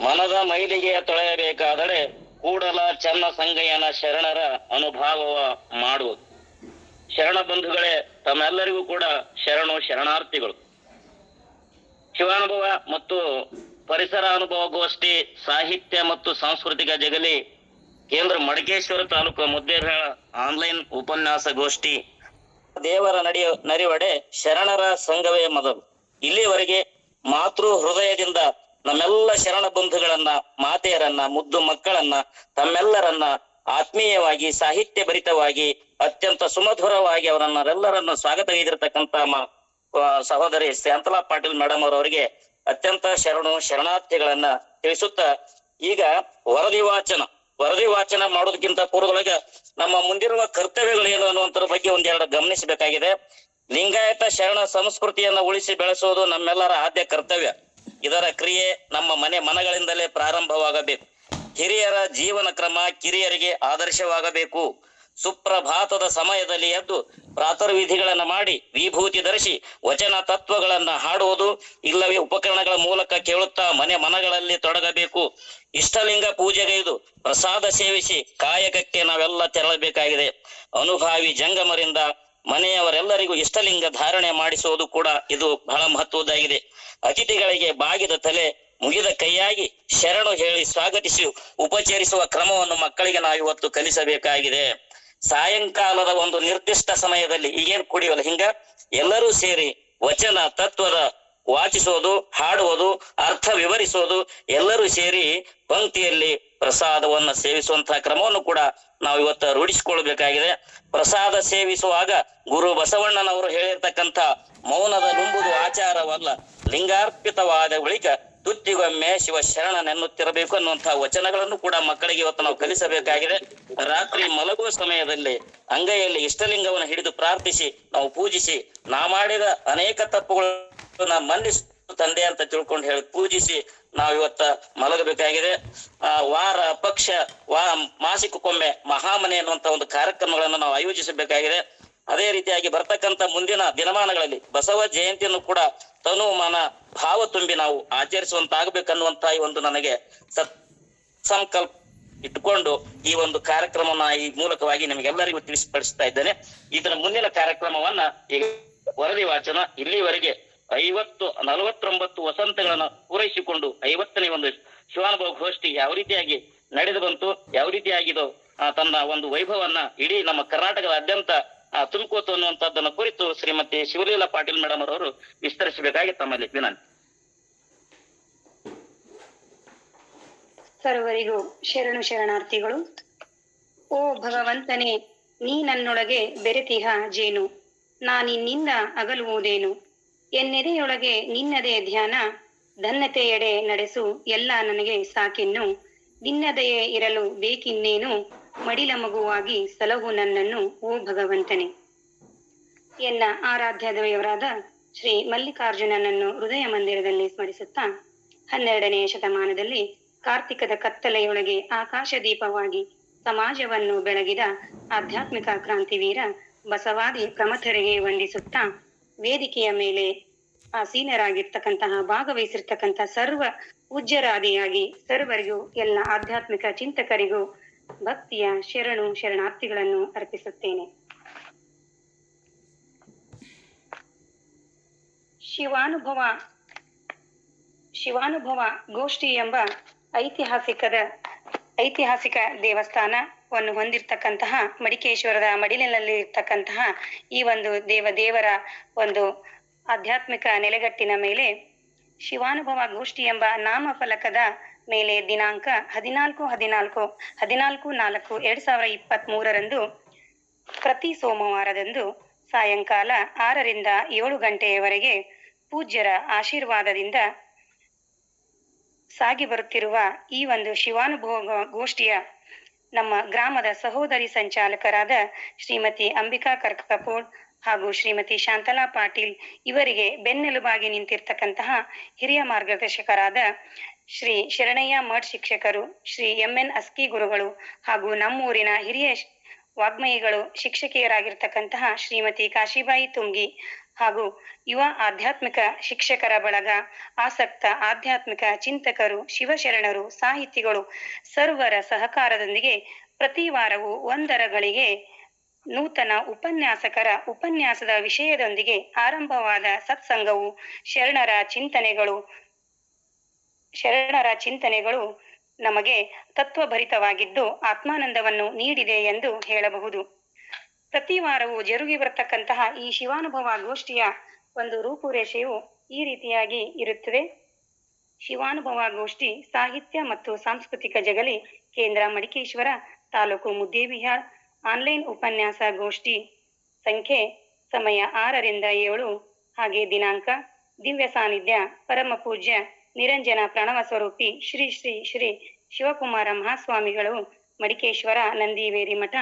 ಮನದ ಮೈಲಿಗೆ ತೊಳೆಯಬೇಕಾದರೆ ಕೂಡಲ ಚನ್ನ ಸಂಗಯ್ಯನ ಶರಣರ ಅನುಭಾವ ಮಾಡುವುದು. ಶರಣ ಬಂಧುಗಳೇ, ತಮ್ಮೆಲ್ಲರಿಗೂ ಕೂಡ ಶರಣು ಶರಣಾರ್ಥಿಗಳು. ಶಿವಾನುಭವ ಮತ್ತು ಪರಿಸರ ಅನುಭವ ಗೋಷ್ಠಿ ಸಾಹಿತ್ಯ ಮತ್ತು ಸಾಂಸ್ಕೃತಿಕ ಜಗಲಿ, ಕೇಂದ್ರ ಮಡಕೇಶ್ವರ ತಾಲೂಕು ಮುದ್ದೇರ ಆನ್ಲೈನ್ ಉಪನ್ಯಾಸ ಗೋಷ್ಠಿ ದೇವರ ನಡೆಯ, ನರಿವಡೆ ಶರಣರ ಸಂಘವೇ ಮೊದಲು. ಇಲ್ಲಿವರೆಗೆ ಮಾತೃ ಹೃದಯದಿಂದ ನಮ್ಮೆಲ್ಲ ಶರಣ ಬಂಧುಗಳನ್ನ, ಮಾತೆಯರನ್ನ, ಮುದ್ದು ಮಕ್ಕಳನ್ನ, ತಮ್ಮೆಲ್ಲರನ್ನ ಆತ್ಮೀಯವಾಗಿ ಸಾಹಿತ್ಯ ಭರಿತವಾಗಿ ಅತ್ಯಂತ ಸುಮಧುರವಾಗಿ ಅವರನ್ನರೆಲ್ಲರನ್ನ ಸ್ವಾಗತ ಗೈದಿರತಕ್ಕಂತ ಸಹೋದರಿ ಶಾಂತಲಾ ಪಾಟೀಲ್ ಮೇಡಮ್ ಅವರವರಿಗೆ ಅತ್ಯಂತ ಶರಣು ಶರಣಾರ್ಥಿಗಳನ್ನ ತಿಳಿಸುತ್ತಾ, ಈಗ ವರದಿ ವಾಚನ ವರದಿ ವಾಚನ ಮಾಡೋದಕ್ಕಿಂತ ಪೂರ್ವದೊಳಗ ನಮ್ಮ ಮುಂದಿರುವ ಕರ್ತವ್ಯಗಳೇನು ಅನ್ನುವಂತರ ಬಗ್ಗೆ ಒಂದೆರಡು ಗಮನಿಸಬೇಕಾಗಿದೆ. ಲಿಂಗಾಯತ ಶರಣ ಸಂಸ್ಕೃತಿಯನ್ನು ಉಳಿಸಿ ಬೆಳೆಸುವುದು ನಮ್ಮೆಲ್ಲರ ಆದ್ಯ ಕರ್ತವ್ಯ. ಇದರ ಕ್ರಿಯೆ ನಮ್ಮ ಮನೆ ಮನಗಳಿಂದಲೇ ಪ್ರಾರಂಭವಾಗಬೇಕು. ಹಿರಿಯರ ಜೀವನ ಕ್ರಮ ಕಿರಿಯರಿಗೆ ಆದರ್ಶವಾಗಬೇಕು. ಸುಪ್ರಭಾತದ ಸಮಯದಲ್ಲಿ ಎದ್ದು ಪ್ರಾತರ್ವಿಧಿಗಳನ್ನು ಮಾಡಿ ವಿಭೂತಿ ಧರಿಸಿ ವಚನ ತತ್ವಗಳನ್ನ ಹಾಡುವುದು ಇಲ್ಲವೇ ಉಪಕರಣಗಳ ಮೂಲಕ ಕೇಳುತ್ತಾ ಮನೆ ಮನಗಳಲ್ಲಿ ತೊಡಗಬೇಕು. ಇಷ್ಟಲಿಂಗ ಪೂಜೆಗೈದು ಪ್ರಸಾದ ಸೇವಿಸಿ ಕಾಯಕಕ್ಕೆ ನಾವೆಲ್ಲ ತೆರಳಬೇಕಾಗಿದೆ. ಅನುಭಾವಿ ಜಂಗಮರಿಂದ ಮನೆಯವರೆಲ್ಲರಿಗೂ ಇಷ್ಟಲಿಂಗ ಧಾರಣೆ ಮಾಡಿಸುವುದು ಕೂಡ ಇದು ಬಹಳ ಮಹತ್ವದ್ದಾಗಿದೆ. ಅತಿಥಿಗಳಿಗೆ ಬಾಗಿದ ತಲೆ ಮುಗಿದ ಕೈಯಾಗಿ ಶರಣು ಹೇಳಿ ಸ್ವಾಗತಿಸಿ ಉಪಚರಿಸುವ ಕ್ರಮವನ್ನು ಮಕ್ಕಳಿಗೆ ನಾವು ಇವತ್ತು ಕಲಿಸಬೇಕಾಗಿದೆ. ಸಾಯಂಕಾಲದ ಒಂದು ನಿರ್ದಿಷ್ಟ ಸಮಯದಲ್ಲಿ ಈಗೇನು ಕುಡಿಯೋಲ್ಲ ಹಿಂಗ ಎಲ್ಲರೂ ಸೇರಿ ವಚನ, ತತ್ವದ ವಾಚಿಸೋದು, ಹಾಡುವುದು, ಅರ್ಥ ವಿವರಿಸೋದು, ಎಲ್ಲರೂ ಸೇರಿ ಪಂಕ್ತಿಯಲ್ಲಿ ಪ್ರಸಾದವನ್ನ ಸೇವಿಸುವಂತಹ ಕ್ರಮವನ್ನು ಕೂಡ ನಾವು ಇವತ್ತು ರೂಢಿಸಿಕೊಳ್ಬೇಕಾಗಿದೆ ಪ್ರಸಾದ ಸೇವಿಸುವಾಗ ಗುರು ಬಸವಣ್ಣನವರು ಹೇಳಿರ್ತಕ್ಕಂಥ ಮೌನದ ನುಂಬುದು ಆಚಾರವಲ್ಲ. ಲಿಂಗಾರ್ಪಿತವಾದ ಬಳಿಕ ತುತ್ತಿಗೊಮ್ಮೆ ಶಿವ ಶರಣನೆನ್ನುತ್ತಿರಬೇಕು ಅನ್ನುವಂತಹ ವಚನಗಳನ್ನು ಕೂಡ ಮಕ್ಕಳಿಗೆ ಇವತ್ತು ನಾವು ಕಲಿಸಬೇಕಾಗಿದೆ. ರಾತ್ರಿ ಮಲಗುವ ಸಮಯದಲ್ಲಿ ಅಂಗೈಯಲ್ಲಿ ಇಷ್ಟಲಿಂಗವನ್ನು ಹಿಡಿದು ಪ್ರಾರ್ಥಿಸಿ, ನಾವು ಪೂಜಿಸಿ, ನಾ ಮಾಡಿದ ಅನೇಕ ತಪ್ಪುಗಳನ್ನ ಮನ್ನಿಸು ತಂದೆ ಅಂತ ತಿಳ್ಕೊಂಡು ಹೇಳಿ ಪೂಜಿಸಿ ನಾವು ಇವತ್ತ ಮಲಗಬೇಕಾಗಿದೆ. ಆ, ವಾರ ಪಕ್ಷ, ವಾ, ಮಾಸಿಕಕ್ಕೊಮ್ಮೆ ಮಹಾಮನೆ ಅನ್ನುವಂತ ಒಂದು ಕಾರ್ಯಕ್ರಮಗಳನ್ನು ನಾವು ಆಯೋಜಿಸಬೇಕಾಗಿದೆ. ಅದೇ ರೀತಿಯಾಗಿ ಬರ್ತಕ್ಕಂತ ಮುಂದಿನ ದಿನಮಾನಗಳಲ್ಲಿ ಬಸವ ಜಯಂತಿಯನ್ನು ಕೂಡ ತನು ಮನ ಭಾವ ತುಂಬಿ ನಾವು ಆಚರಿಸುವಂತಾಗಬೇಕನ್ನುವಂತ ಈ ಒಂದು ನನಗೆ ಸತ್, ಸಂಕಲ್ಪ ಇಟ್ಕೊಂಡು ಈ ಒಂದು ಕಾರ್ಯಕ್ರಮವನ್ನ ಈ ಮೂಲಕವಾಗಿ ನಿಮಗೆಲ್ಲರಿಗೂ ತಿಳಿಸಿಪಡಿಸ್ತಾ ಇದ್ದೇನೆ. ಇದರ ಮುಂದಿನ ಕಾರ್ಯಕ್ರಮವನ್ನ ಈಗ ವರದಿ ವಾಚನ ಇಲ್ಲಿವರೆಗೆ ಐವತ್ತು ನಲವತ್ತೊಂಬತ್ತು ವಸಂತಗಳನ್ನ ಪೂರೈಸಿಕೊಂಡು ಐವತ್ತನೇ ಒಂದು ಶಿವಾನುಭವ ಗೋಷ್ಠಿ ಯಾವ ರೀತಿಯಾಗಿ ನಡೆದು ಬಂತು ಯಾವ ರೀತಿಯಾಗಿದು ತನ್ನ ಒಂದು ವೈಭವನ್ನ ಇಡೀ ನಮ್ಮ ಕರ್ನಾಟಕದಾದ್ಯಂತ ಆ, ತುಂಬಿಕೋತು ಅನ್ನುವಂಥದ್ದನ್ನ ಕುರಿತು ಶ್ರೀಮತಿ ಶಿವಲೀಲಾ ಪಾಟೀಲ್ ಮೇಡಮ್ ಅವರು ವಿಸ್ತರಿಸಬೇಕಾಗಿ ತಮ್ಮಲ್ಲಿ ವಿನಂತಿ. ಸರ್ವರಿಗೂ ಶರಣು ಶರಣಾರ್ಥಿಗಳು. ಓ ಭಗವಂತನೇ ನೀ ನನ್ನೊಳಗೆ ಬೆರೆತಿಹ ಜೇನು. ನಾನಿನ್ನಿಂದ ಅಗಲುವುದೇನು? ಎನ್ನೆದೆಯೊಳಗೆ ನಿನ್ನದೇ ಧ್ಯಾನ, ಧನ್ಯತೆಯೆಡೆ ನಡೆಸು ಎಲ್ಲ ನನಗೆ ಸಾಕಿನ್ನು. ನಿನ್ನದೆಯೇ ಇರಲು ಬೇಕಿನ್ನೇನು? ಮಡಿಲ ಮಗುವಾಗಿ ಸಲಹು ನನ್ನನ್ನು, ಓ ಭಗವಂತನೆ. ಎನ್ನ ಆರಾಧ್ಯ ದೇವರಾದ ಶ್ರೀ ಮಲ್ಲಿಕಾರ್ಜುನನನ್ನು ಹೃದಯ ಮಂದಿರದಲ್ಲಿ ಸ್ಮರಿಸುತ್ತಾ ಹನ್ನೆರಡನೆಯ ಶತಮಾನದಲ್ಲಿ ಕಾರ್ತಿಕದ ಕತ್ತಲೆಯೊಳಗೆ ಆಕಾಶ ದೀಪವಾಗಿ ಸಮಾಜವನ್ನು ಬೆಳಗಿದ ಆಧ್ಯಾತ್ಮಿಕ ಕ್ರಾಂತಿವೀರ ಬಸವಾದಿ ಪ್ರಮಥರಿಗೆ ವಂದಿಸುತ್ತಾ ವೇದಿಕೆಯ ಮೇಲೆ ಆಸೀನರಾಗಿರ್ತಕ್ಕಂತಹ ಭಾಗವಹಿಸಿರ್ತಕ್ಕಂತಹ ಸರ್ವ ಪೂಜ್ಯರಾದಿಯಾಗಿ ಸರ್ವರಿಗೂ, ಎಲ್ಲ ಆಧ್ಯಾತ್ಮಿಕ ಚಿಂತಕರಿಗೂ ಭಕ್ತಿಯ ಶರಣು, ಶರಣಾರ್ಥಿಗಳನ್ನು ಅರ್ಪಿಸುತ್ತೇನೆ. ಶಿವಾನುಭವ ಶಿವಾನುಭವ ಗೋಷ್ಠಿ ಎಂಬ ಐತಿಹಾಸಿಕದ ಐತಿಹಾಸಿಕ ದೇವಸ್ಥಾನವನ್ನು ಹೊಂದಿರತಕ್ಕಂತಹ ಮಡಿಕೇಶ್ವರದ ಮಡಿಲಿನಲ್ಲಿ ಇರ್ತಕ್ಕಂತಹ ಈ ಒಂದು ದೇವ, ದೇವರ ಒಂದು ಆಧ್ಯಾತ್ಮಿಕ ನೆಲೆಗಟ್ಟಿನ ಮೇಲೆ ಶಿವಾನುಭವ ಗೋಷ್ಠಿ ಎಂಬ ನಾಮಫಲಕದ ಮೇಲೆ ದಿನಾಂಕ ಹದಿನಾಲ್ಕು ಹದಿನಾಲ್ಕು ಹದಿನಾಲ್ಕು, ನಾಲ್ಕು, ಎರಡ್ ಸಾವಿರ ಇಪ್ಪತ್ತ್ ಮೂರರಂದು ಪ್ರತಿ ಸೋಮವಾರದಂದು ಸಾಯಂಕಾಲ ಆರರಿಂದ ಏಳು ಗಂಟೆಯವರೆಗೆ ಪೂಜ್ಯರ ಆಶೀರ್ವಾದದಿಂದ ಸಾಗಿ ಬರುತ್ತಿರುವ ಈ ಒಂದು ಶಿವಾನುಭವ ಗೋಷ್ಠಿಯ ನಮ್ಮ ಗ್ರಾಮದ ಸಹೋದರಿ ಸಂಚಾಲಕರಾದ ಶ್ರೀಮತಿ ಅಂಬಿಕಾ ಕರ್ಕಪೋಡ್ ಹಾಗೂ ಶ್ರೀಮತಿ ಶಾಂತಲಾ ಪಾಟೀಲ್ ಇವರಿಗೆ ಬೆನ್ನೆಲುಬಾಗಿ ನಿಂತಿರ್ತಕ್ಕಂತಹ ಹಿರಿಯ ಮಾರ್ಗದರ್ಶಕರಾದ ಶ್ರೀ ಶರಣಯ್ಯ ಮಠ್ ಶಿಕ್ಷಕರು, ಶ್ರೀ ಎಂ ಎನ್ ಅಸ್ಕಿ ಗುರುಗಳು ಹಾಗೂ ನಮ್ಮೂರಿನ ಹಿರಿಯ ವಾಗ್ಮಯಿಗಳು ಶಿಕ್ಷಕಿಯರಾಗಿರ್ತಕ್ಕಂತಹ ಶ್ರೀಮತಿ ಕಾಶಿಬಾಯಿ ತುಂಗಿ ಹಾಗೂ ಯುವ ಆಧ್ಯಾತ್ಮಿಕ ಶಿಕ್ಷಕರ ಬಳಗ, ಆಸಕ್ತ ಆಧ್ಯಾತ್ಮಿಕ ಚಿಂತಕರು, ಶಿವಶರಣರು, ಸಾಹಿತಿಗಳು ಸರ್ವರ ಸಹಕಾರದೊಂದಿಗೆ ಪ್ರತಿ ವಾರವೂ ಒಂದರಗಳಿಗೆ ನೂತನ ಉಪನ್ಯಾಸಕರ ಉಪನ್ಯಾಸದ ವಿಷಯದೊಂದಿಗೆ ಆರಂಭವಾದ ಸತ್ಸಂಗವು ಶರಣರ ಚಿಂತನೆಗಳು ಶರಣರ ಚಿಂತನೆಗಳು ನಮಗೆ ತತ್ವಭರಿತವಾಗಿದ್ದು ಆತ್ಮಾನಂದವನ್ನು ನೀಡಿದೆ ಎಂದು ಹೇಳಬಹುದು. ಪ್ರತಿ ವಾರವೂ ಜರುಗಿ ಬರತಕ್ಕಂತಹ ಈ ಶಿವಾನುಭವ ಗೋಷ್ಠಿಯ ಒಂದು ರೂಪುರೇಷೆಯು ಈ ರೀತಿಯಾಗಿ ಇರುತ್ತದೆ. ಶಿವಾನುಭವ ಗೋಷ್ಠಿ ಸಾಹಿತ್ಯ ಮತ್ತು ಸಾಂಸ್ಕೃತಿಕ ಜಗಲಿ ಕೇಂದ್ರ ಮಡಿಕೇಶ್ವರ ತಾಲೂಕು ಮುದ್ದೇಬಿಹಾಳ್. ಆನ್ಲೈನ್ ಉಪನ್ಯಾಸ ಗೋಷ್ಠಿ ಸಂಖ್ಯೆ ಸಮಯ ಆರರಿಂದ ಏಳು. ಹಾಗೆ ದಿನಾಂಕ ದಿವ್ಯ ಸಾನ್ನಿಧ್ಯ ಪರಮ ಪೂಜ್ಯ ನಿರಂಜನ ಪ್ರಣವ ಸ್ವರೂಪಿ ಶ್ರೀ ಶ್ರೀ ಶ್ರೀ ಶಿವಕುಮಾರ ಮಹಾಸ್ವಾಮಿಗಳು ಮಡಿಕೇಶ್ವರ ನಂದಿವೇರಿ ಮಠ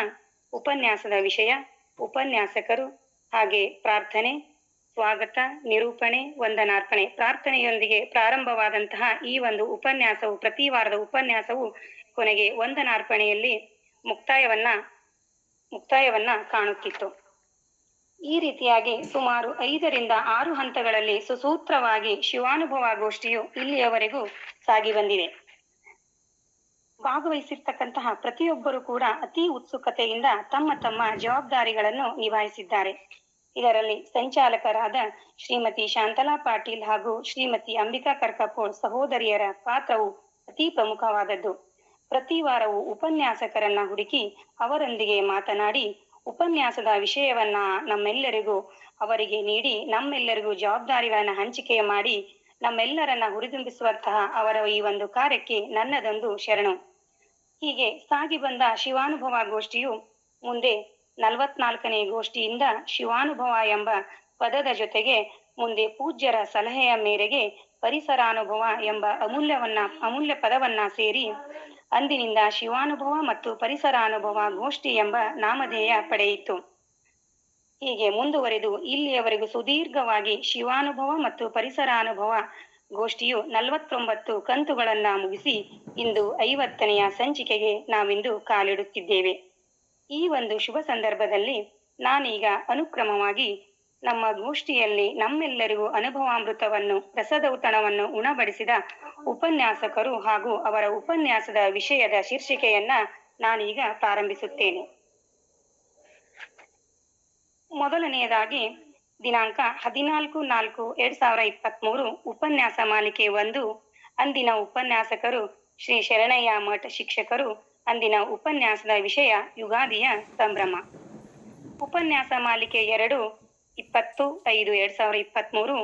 ಉಪನ್ಯಾಸದ ವಿಷಯ, ಉಪನ್ಯಾಸಕರು, ಹಾಗೆ ಪ್ರಾರ್ಥನೆ, ಸ್ವಾಗತ, ನಿರೂಪಣೆ, ವಂದನಾರ್ಪಣೆ. ಪ್ರಾರ್ಥನೆಯೊಂದಿಗೆ ಪ್ರಾರಂಭವಾದಂತಹ ಈ ಒಂದು ಉಪನ್ಯಾಸವು, ಪ್ರತಿ ವಾರದ ಉಪನ್ಯಾಸವು ಕೊನೆಗೆ ವಂದನಾರ್ಪಣೆಯಲ್ಲಿ ಮುಕ್ತಾಯವನ್ನ ಮುಕ್ತಾಯವನ್ನ ಕಾಣುತ್ತಿತ್ತು. ಈ ರೀತಿಯಾಗಿ ಸುಮಾರು ಐದರಿಂದ ಆರು ಹಂತಗಳಲ್ಲಿ ಸುಸೂತ್ರವಾಗಿ ಶಿವಾನುಭವ ಗೋಷ್ಠಿಯು ಇಲ್ಲಿಯವರೆಗೂ ಸಾಗಿ ಬಂದಿದೆ. ಭಾಗವಹಿಸಿರ್ತಕ್ಕಂತಹ ಪ್ರತಿಯೊಬ್ಬರು ಕೂಡ ಅತಿ ಉತ್ಸುಕತೆಯಿಂದ ತಮ್ಮ ತಮ್ಮ ಜವಾಬ್ದಾರಿಗಳನ್ನು ನಿಭಾಯಿಸಿದ್ದಾರೆ. ಇದರಲ್ಲಿ ಸಂಚಾಲಕರಾದ ಶ್ರೀಮತಿ ಶಾಂತಲಾ ಪಾಟೀಲ್ ಹಾಗೂ ಶ್ರೀಮತಿ ಅಂಬಿಕಾ ಕರ್ಕಪೋಳ್ ಸಹೋದರಿಯರ ಪಾತ್ರವು ಅತಿ ಪ್ರಮುಖವಾದದ್ದು. ಪ್ರತಿ ವಾರವೂ ಉಪನ್ಯಾಸಕರನ್ನ ಹುಡುಕಿ ಅವರೊಂದಿಗೆ ಮಾತನಾಡಿ ಉಪನ್ಯಾಸದ ವಿಷಯವನ್ನ ನಮ್ಮೆಲ್ಲರಿಗೂ ಅವರಿಗೆ ನೀಡಿ ನಮ್ಮೆಲ್ಲರಿಗೂ ಜವಾಬ್ದಾರಿಗಳನ್ನ ಹಂಚಿಕೆ ಮಾಡಿ ನಮ್ಮೆಲ್ಲರನ್ನ ಹುರಿದುಂಬಿಸುವಂತಹ ಅವರ ಈ ಒಂದು ಕಾರ್ಯಕ್ಕೆ ನನ್ನದೊಂದು ಶರಣು. ಹೀಗೆ ಸಾಗಿ ಬಂದ ಶಿವಾನುಭವ ಗೋಷ್ಠಿಯು ಮುಂದೆ ನಲವತ್ನಾಲ್ಕನೇ ಗೋಷ್ಠಿಯಿಂದ ಶಿವಾನುಭವ ಎಂಬ ಪದದ ಜೊತೆಗೆ ಮುಂದೆ ಪೂಜ್ಯರ ಸಲಹೆಯ ಮೇರೆಗೆ ಪರಿಸರಾನುಭವ ಎಂಬ ಅಮೂಲ್ಯವನ್ನ ಅಮೂಲ್ಯ ಪದವನ್ನ ಸೇರಿ ಅಂದಿನಿಂದ ಶಿವಾನುಭವ ಮತ್ತು ಪರಿಸರಾನುಭವ ಗೋಷ್ಠಿ ಎಂಬ ನಾಮಧೇಯ ಪಡೆಯಿತು. ಹೀಗೆ ಮುಂದುವರೆದು ಇಲ್ಲಿಯವರೆಗೂ ಸುದೀರ್ಘವಾಗಿ ಶಿವಾನುಭವ ಮತ್ತು ಪರಿಸರಾನುಭವ ಗೋಷ್ಠಿಯು ನಲವತ್ತೊಂಬತ್ತು ಕಂತುಗಳನ್ನ ಮುಗಿಸಿ ಇಂದು ಐವತ್ತನೆಯ ಸಂಚಿಕೆಗೆ ನಾವಿಂದು ಕಾಲಿಡುತ್ತಿದ್ದೇವೆ. ಈ ಒಂದು ಶುಭ ಸಂದರ್ಭದಲ್ಲಿ ನಾನೀಗ ಅನುಕ್ರಮವಾಗಿ ನಮ್ಮ ಗೋಷ್ಠಿಯಲ್ಲಿ ನಮ್ಮೆಲ್ಲರಿಗೂ ಅನುಭವಾಮೃತವನ್ನು, ರಸದೌತಣವನ್ನು ಉಣಬಡಿಸಿದ ಉಪನ್ಯಾಸಕರು ಹಾಗೂ ಅವರ ಉಪನ್ಯಾಸದ ವಿಷಯದ ಶೀರ್ಷಿಕೆಯನ್ನ ನಾನೀಗ ಪ್ರಾರಂಭಿಸುತ್ತೇನೆ. ಮೊದಲನೆಯದಾಗಿ ದಿನಾಂಕ ಹದಿನಾಲ್ಕು ನಾಲ್ಕು ಎರಡ್ ಸಾವಿರ ಇಪ್ಪತ್ತ್ ಮೂರು ಉಪನ್ಯಾಸ ಮಾಲಿಕೆ ಒಂದು. ಅಂದಿನ ಉಪನ್ಯಾಸಕರು ಶ್ರೀ ಶರಣಯ್ಯ ಮಠ ಶಿಕ್ಷಕರು. ಅಂದಿನ ಉಪನ್ಯಾಸದ ವಿಷಯ ಯುಗಾದಿಯ ಸಂಭ್ರಮ. ಉಪನ್ಯಾಸ ಮಾಲಿಕೆ ಎರಡು, ಇಪ್ಪತ್ತು ಐದು ಎರಡ್ ಸಾವಿರ ಇಪ್ಪತ್ತ್ ಮೂರು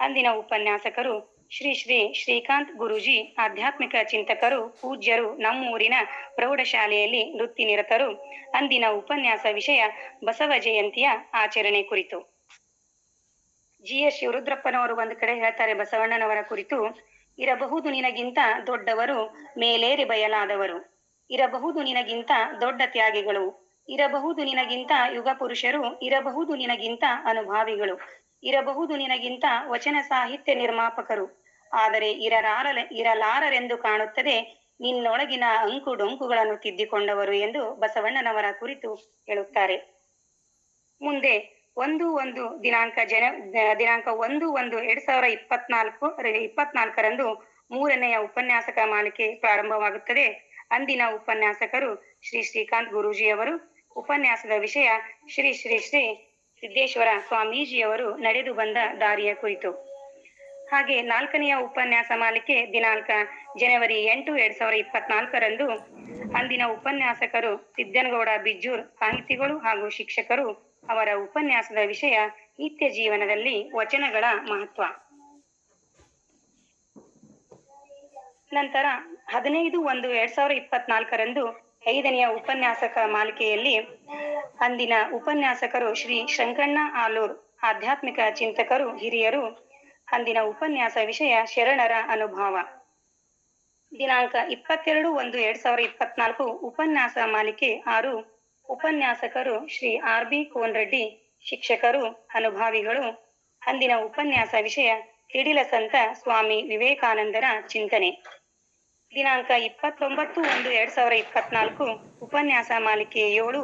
ಅಂದಿನ ಉಪನ್ಯಾಸಕರು ಶ್ರೀ ಶ್ರೀ ಶ್ರೀಕಾಂತ್ ಗುರೂಜಿ, ಆಧ್ಯಾತ್ಮಿಕ ಚಿಂತಕರು, ಪೂಜ್ಯರು, ನಮ್ಮೂರಿನ ಪ್ರೌಢಶಾಲೆಯಲ್ಲಿ ವೃತ್ತಿ ನಿರತರು ಅಂದಿನ ಉಪನ್ಯಾಸ ವಿಷಯ ಬಸವ ಜಯಂತಿಯ ಆಚರಣೆ ಕುರಿತು. ಜಿ ಎಸ್ ಶಿವರುದ್ರಪ್ಪನವರು ಒಂದು ಕಡೆ ಹೇಳ್ತಾರೆ ಬಸವಣ್ಣನವರ ಕುರಿತು, ಇರಬಹುದು ನಿನಗಿಂತ ದೊಡ್ಡವರು ಮೇಲೇರಿ ಬಯಲಾದವರು. ಇರಬಹುದು ನಿನಗಿಂತ ದೊಡ್ಡ ತ್ಯಾಗಿಗಳು. ಇರಬಹುದು ನಿನಗಿಂತ ಯುಗ ಪುರುಷರು. ಇರಬಹುದು ನಿನಗಿಂತ ಅನುಭಾವಿಗಳು. ಇರಬಹುದು ನಿನಗಿಂತ ವಚನ ಸಾಹಿತ್ಯ ನಿರ್ಮಾಪಕರು. ಆದರೆ ಇರಲಾರ ಇರಲಾರರೆಂದು ಕಾಣುತ್ತದೆ ನಿನ್ನೊಳಗಿನ ಅಂಕು ಡೊಂಕುಗಳನ್ನು ತಿದ್ದಿಕೊಂಡವರು ಎಂದು ಬಸವಣ್ಣನವರ ಕುರಿತು ಹೇಳುತ್ತಾರೆ. ಮುಂದೆ ಒಂದು ಒಂದು ದಿನಾಂಕ ಜನ, ದಿನಾಂಕ ಒಂದು ಒಂದು ಎರಡ್ ಸಾವಿರ ಇಪ್ಪತ್ನಾಲ್ಕು, ಇಪ್ಪತ್ನಾಲ್ಕರಂದು ಮೂರನೆಯ ಉಪನ್ಯಾಸಕ ಮಾಲಿಕೆ ಪ್ರಾರಂಭವಾಗುತ್ತದೆ. ಅಂದಿನ ಉಪನ್ಯಾಸಕರು ಶ್ರೀ ಶ್ರೀಕಾಂತ್ ಗುರೂಜಿಯವರು. ಉಪನ್ಯಾಸದ ವಿಷಯ ಶ್ರೀ ಶ್ರೀ ಶ್ರೀ ಸಿದ್ದೇಶ್ವರ ಸ್ವಾಮೀಜಿಯವರು ನಡೆದು ಬಂದ ದಾರಿಯ ಕುರಿತು. ಹಾಗೆ ನಾಲ್ಕನೆಯ ಉಪನ್ಯಾಸ ಮಾಲಿಕೆ ದಿನಾಂಕ ಜನವರಿ ಎಂಟು ಎರಡ್ ಸಾವಿರ ಇಪ್ಪತ್ನಾಲ್ಕರಂದು ಅಂದಿನ ಉಪನ್ಯಾಸಕರು ಸಿದ್ದನಗೌಡ ಬಿಜ್ಜೂರ್, ಸಾಹಿತಿಗಳು ಹಾಗೂ ಶಿಕ್ಷಕರು ಅವರ ಉಪನ್ಯಾಸದ ವಿಷಯ ನಿತ್ಯ ಜೀವನದಲ್ಲಿ ವಚನಗಳ ಮಹತ್ವ. ನಂತರ ಹದಿನೈದು ಒಂದು ಎರಡ್ ಸಾವಿರದ ಇಪ್ಪತ್ನಾಲ್ಕರಂದು ಐದನೆಯ ಉಪನ್ಯಾಸಕ ಮಾಲಿಕೆಯಲ್ಲಿ ಅಂದಿನ ಉಪನ್ಯಾಸಕರು ಶ್ರೀ ಶಂಕಣ್ಣ ಆಲೂರ್, ಆಧ್ಯಾತ್ಮಿಕ ಚಿಂತಕರು ಹಿರಿಯರು, ಅಂದಿನ ಉಪನ್ಯಾಸ ವಿಷಯ ಶರಣರ ಅನುಭವ. ದಿನಾಂಕ ಇಪ್ಪತ್ತೆರಡು ಒಂದು ಎರಡ್ ಸಾವಿರ ಇಪ್ಪತ್ನಾಲ್ಕು ಉಪನ್ಯಾಸ ಮಾಲಿಕೆ ಆರು ಉಪನ್ಯಾಸಕರು ಶ್ರೀ ಆರ್ ಬಿ ಕೋನ್ರೆಡ್ಡಿ, ಶಿಕ್ಷಕರು, ಅನುಭಾವಿಗಳು. ಅಂದಿನ ಉಪನ್ಯಾಸ ವಿಷಯ ತಿಡಿಲ ಸಂತ ಸ್ವಾಮಿ ವಿವೇಕಾನಂದರ ಚಿಂತನೆ. ದಿನಾಂಕ ಇಪ್ಪತ್ತೊಂಬತ್ತು ಒಂದು ಎರಡ್ ಸಾವಿರ ಇಪ್ಪತ್ನಾಲ್ಕು, ಉಪನ್ಯಾಸ ಮಾಲಿಕೆ ಏಳು.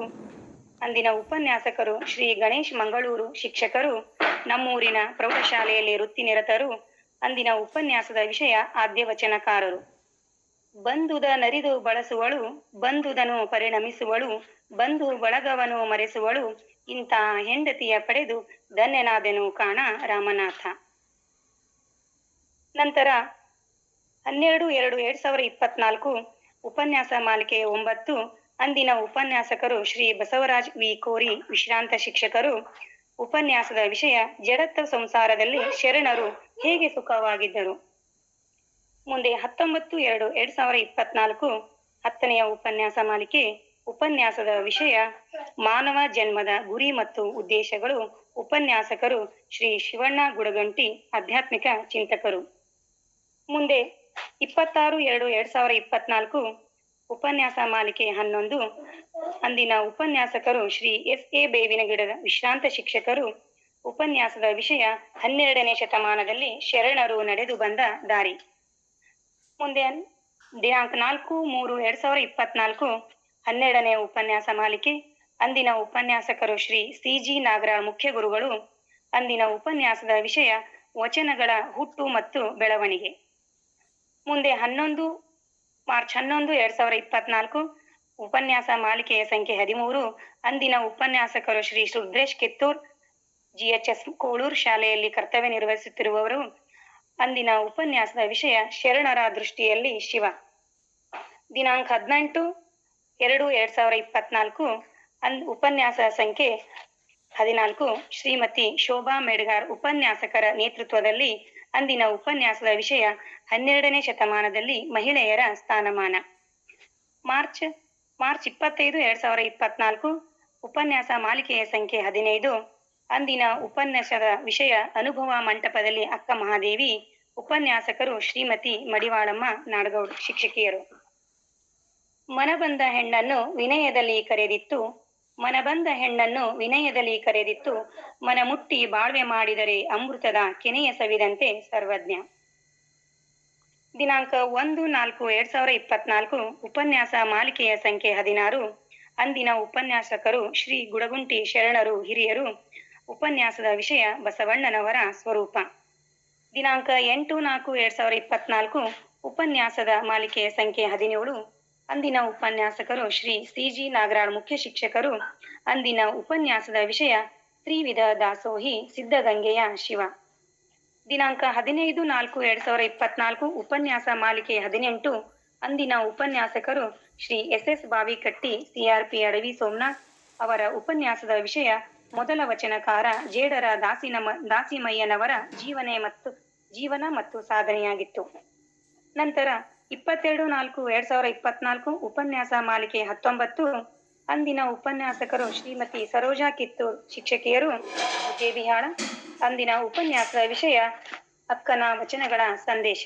ಅಂದಿನ ಉಪನ್ಯಾಸಕರು ಶ್ರೀ ಗಣೇಶ್ ಮಂಗಳೂರು, ಶಿಕ್ಷಕರು. ನಮ್ಮೂರಿನ ಪ್ರೌಢಶಾಲೆಯಲ್ಲಿ ವೃತ್ತಿನಿರತರು. ಅಂದಿನ ಉಪನ್ಯಾಸದ ವಿಷಯ ಆದ್ಯ ವಚನಕಾರರು ಬಂದುದ ನರಿದು ಬಳಸುವಳು, ಬಂದುದನು ಪರಿಣಮಿಸುವಳು ಬಂಧು ಬಳಗವನು ಮರೆಸುವಳು, ಇಂಥ ಹೆಂಡತಿಯ ಪಡೆದು ಧನ್ಯನಾದೆನು ಕಾಣ ರಾಮನಾಥ. ನಂತರ ಹನ್ನೆರಡು ಎರಡು ಎರಡ್ ಸಾವಿರದ ಇಪ್ಪತ್ನಾಲ್ಕು ಉಪನ್ಯಾಸ ಮಾಲಿಕೆ ಒಂಬತ್ತು, ಅಂದಿನ ಉಪನ್ಯಾಸಕರು ಶ್ರೀ ಬಸವರಾಜ್ ವಿ ಕೋರಿ ವಿಶ್ರಾಂತ ಶಿಕ್ಷಕರು. ಉಪನ್ಯಾಸದ ವಿಷಯ ಜಡತ್ವ ಸಂಸಾರದಲ್ಲಿ ಶರಣರು ಹೇಗೆ ಸುಖವಾಗಿದ್ದರು? ಮುಂದೆ ಹತ್ತೊಂಬತ್ತು ಎರಡು ಎರಡ್ ಸಾವಿರದ ಇಪ್ಪತ್ನಾಲ್ಕು ಹತ್ತನೆಯ ಉಪನ್ಯಾಸ ಮಾಲಿಕೆ, ಉಪನ್ಯಾಸದ ವಿಷಯ ಮಾನವ ಜನ್ಮದ ಗುರಿ ಮತ್ತು ಉದ್ದೇಶಗಳು ಉಪನ್ಯಾಸಕರು ಶ್ರೀ ಶಿವಣ್ಣ ಗುಡಗಂಟಿ, ಆಧ್ಯಾತ್ಮಿಕ ಚಿಂತಕರು. ಮುಂದೆ ಇಪ್ಪತ್ತಾರು ಎರಡು ಎರಡ್ ಸಾವಿರದ ಇಪ್ಪತ್ನಾಲ್ಕು ಉಪನ್ಯಾಸ ಮಾಲಿಕೆ ಹನ್ನೊಂದು ಅಂದಿನ ಉಪನ್ಯಾಸಕರು ಶ್ರೀ ಎಸ್ ಎ ಬೇವಿನ ಗಿಡದ ವಿಶ್ರಾಂತ ಶಿಕ್ಷಕರು, ಉಪನ್ಯಾಸದ ವಿಷಯ ಹನ್ನೆರಡನೇ ಶತಮಾನದಲ್ಲಿ ಶರಣರು ನಡೆದು ಬಂದ ದಾರಿ. ಮುಂದೆ ದಿನಾಂಕ ನಾಲ್ಕು, ಮೂರು, ಎರಡ್ ಸಾವಿರದ ಇಪ್ಪತ್ನಾಲ್ಕು, ಹನ್ನೆರಡನೇ ಉಪನ್ಯಾಸ ಮಾಲಿಕೆ. ಅಂದಿನ ಉಪನ್ಯಾಸಕರು ಶ್ರೀ ಸಿ ಜಿ ನಾಗರಾಳ್ ಮುಖ್ಯ ಗುರುಗಳು. ಅಂದಿನ ಉಪನ್ಯಾಸದ ವಿಷಯ ವಚನಗಳ ಹುಟ್ಟು ಮತ್ತು ಬೆಳವಣಿಗೆ. ಮುಂದೆ ಹನ್ನೊಂದು, ಮಾರ್ಚ್ ಹನ್ನೊಂದು, ಎರಡ್ ಸಾವಿರದ ಇಪ್ಪತ್ನಾಲ್ಕು, ಉಪನ್ಯಾಸ ಮಾಲಿಕೆಯ ಸಂಖ್ಯೆ ಹದಿಮೂರು. ಅಂದಿನ ಉಪನ್ಯಾಸಕರು ಶ್ರೀ ಸುಬ್ರೇಶ್ ಕಿತ್ತೂರ್, ಜಿಎಚ್ಎಸ್ ಕೋಳೂರ್ ಶಾಲೆಯಲ್ಲಿ ಕರ್ತವ್ಯ ನಿರ್ವಹಿಸುತ್ತಿರುವವರು. ಅಂದಿನ ಉಪನ್ಯಾಸದ ವಿಷಯ ಶರಣರ ದೃಷ್ಟಿಯಲ್ಲಿ ಶಿವ. ದಿನಾಂಕ ಹದಿನೆಂಟು ಎರಡು ಎರಡ್ ಸಾವಿರದ ಇಪ್ಪತ್ನಾಲ್ಕು ಅನ್ ಉಪನ್ಯಾಸ ಸಂಖ್ಯೆ ಹದಿನಾಲ್ಕು. ಶ್ರೀಮತಿ ಶೋಭಾ ಮೇಡ್ಗಾರ್ ಉಪನ್ಯಾಸಕರ ನೇತೃತ್ವದಲ್ಲಿ ಅಂದಿನ ಉಪನ್ಯಾಸದ ವಿಷಯ ಹನ್ನೆರಡನೇ ಶತಮಾನದಲ್ಲಿ ಮಹಿಳೆಯರ ಸ್ಥಾನಮಾನ. ಮಾರ್ಚ್ ಮಾರ್ಚ್ ಇಪ್ಪತ್ತೈದು ಎರಡ್ ಸಾವಿರದ ಇಪ್ಪತ್ನಾಲ್ಕು ಉಪನ್ಯಾಸ ಮಾಲಿಕೆಯ ಸಂಖ್ಯೆ ಹದಿನೈದು. ಅಂದಿನ ಉಪನ್ಯಾಸದ ವಿಷಯ ಅನುಭವ ಮಂಟಪದಲ್ಲಿ ಅಕ್ಕ ಮಹಾದೇವಿ, ಉಪನ್ಯಾಸಕರು ಶ್ರೀಮತಿ ಮಡಿವಾಳಮ್ಮ ನಾಡಗೌಡ ಶಿಕ್ಷಕಿಯರು. ಮನಬಂದ ಹೆಣ್ಣನ್ನು ವಿನಯದಲ್ಲಿ ಕರೆದಿತ್ತು, ಮನಬಂದ ಹೆಣ್ಣನ್ನು ವಿನಯದಲ್ಲಿ ಕರೆದಿತ್ತು ಮನ ಮುಟ್ಟಿ ಬಾಳ್ವೆ ಮಾಡಿದರೆ ಅಮೃತದ ಕೆನೆಯ ಸವಿದಂತೆ ಸರ್ವಜ್ಞ. ದಿನಾಂಕ ಒಂದು ನಾಲ್ಕು ಎರಡ್ ಸಾವಿರದ ಇಪ್ಪತ್ನಾಲ್ಕು, ಉಪನ್ಯಾಸ ಮಾಲಿಕೆಯ ಸಂಖ್ಯೆ ಹದಿನಾರು, ಅಂದಿನ ಉಪನ್ಯಾಸಕರು ಶ್ರೀ ಗುಡಗುಂಟಿ ಶರಣರು ಹಿರಿಯರು ಉಪನ್ಯಾಸದ ವಿಷಯ ಬಸವಣ್ಣನವರ ಸ್ವರೂಪ. ದಿನಾಂಕ ಎಂಟು ನಾಲ್ಕು ಎರಡ್ ಸಾವಿರದ ಇಪ್ಪತ್ನಾಲ್ಕು, ಉಪನ್ಯಾಸದ ಮಾಲಿಕೆಯ ಸಂಖ್ಯೆ ಹದಿನೇಳು, ಅಂದಿನ ಉಪನ್ಯಾಸಕರು ಶ್ರೀ ಸಿ ಜಿ ನಾಗರಾಳ್ ಮುಖ್ಯ ಶಿಕ್ಷಕರು, ಅಂದಿನ ಉಪನ್ಯಾಸದ ವಿಷಯ ತ್ರಿವಿಧ ದಾಸೋಹಿ ಸಿದ್ಧಗಂಗೆಯ ಶಿವ. ದಿನಾಂಕ ಹದಿನೈದು ನಾಲ್ಕು ಎರಡ್ ಸಾವಿರದ ಇಪ್ಪತ್ನಾಲ್ಕು, ಉಪನ್ಯಾಸ ಮಾಲಿಕೆ ಹದಿನೆಂಟು, ಅಂದಿನ ಉಪನ್ಯಾಸಕರು Shri S S Bavikatti, CRP Adavi Somanath ಅವರ ಉಪನ್ಯಾಸದ ವಿಷಯ ಮೊದಲ ವಚನಕಾರ ಜೇಡರ ದಾಸಿನಮ, ದಾಸಿಮಯ್ಯನವರ ಜೀವನ ಮತ್ತು ಜೀವನ ಮತ್ತು ಸಾಧನೆಯಾಗಿತ್ತು. ನಂತರ ಇಪ್ಪತ್ತೆರಡು ನಾಲ್ಕು ಎರಡ್ ಸಾವಿರದ ಇಪ್ಪತ್ನಾಲ್ಕು ಉಪನ್ಯಾಸ ಮಾಲಿಕೆ ಹತ್ತೊಂಬತ್ತು, ಅಂದಿನ ಉಪನ್ಯಾಸಕರು ಶ್ರೀಮತಿ ಸರೋಜಾ ಕಿತ್ತೂರ್ ಶಿಕ್ಷಕಿಯರು ಬಿಹಾಳ ಅಂದಿನ ಉಪನ್ಯಾಸ ವಿಷಯ ಅಕ್ಕನ ವಚನಗಳ ಸಂದೇಶ.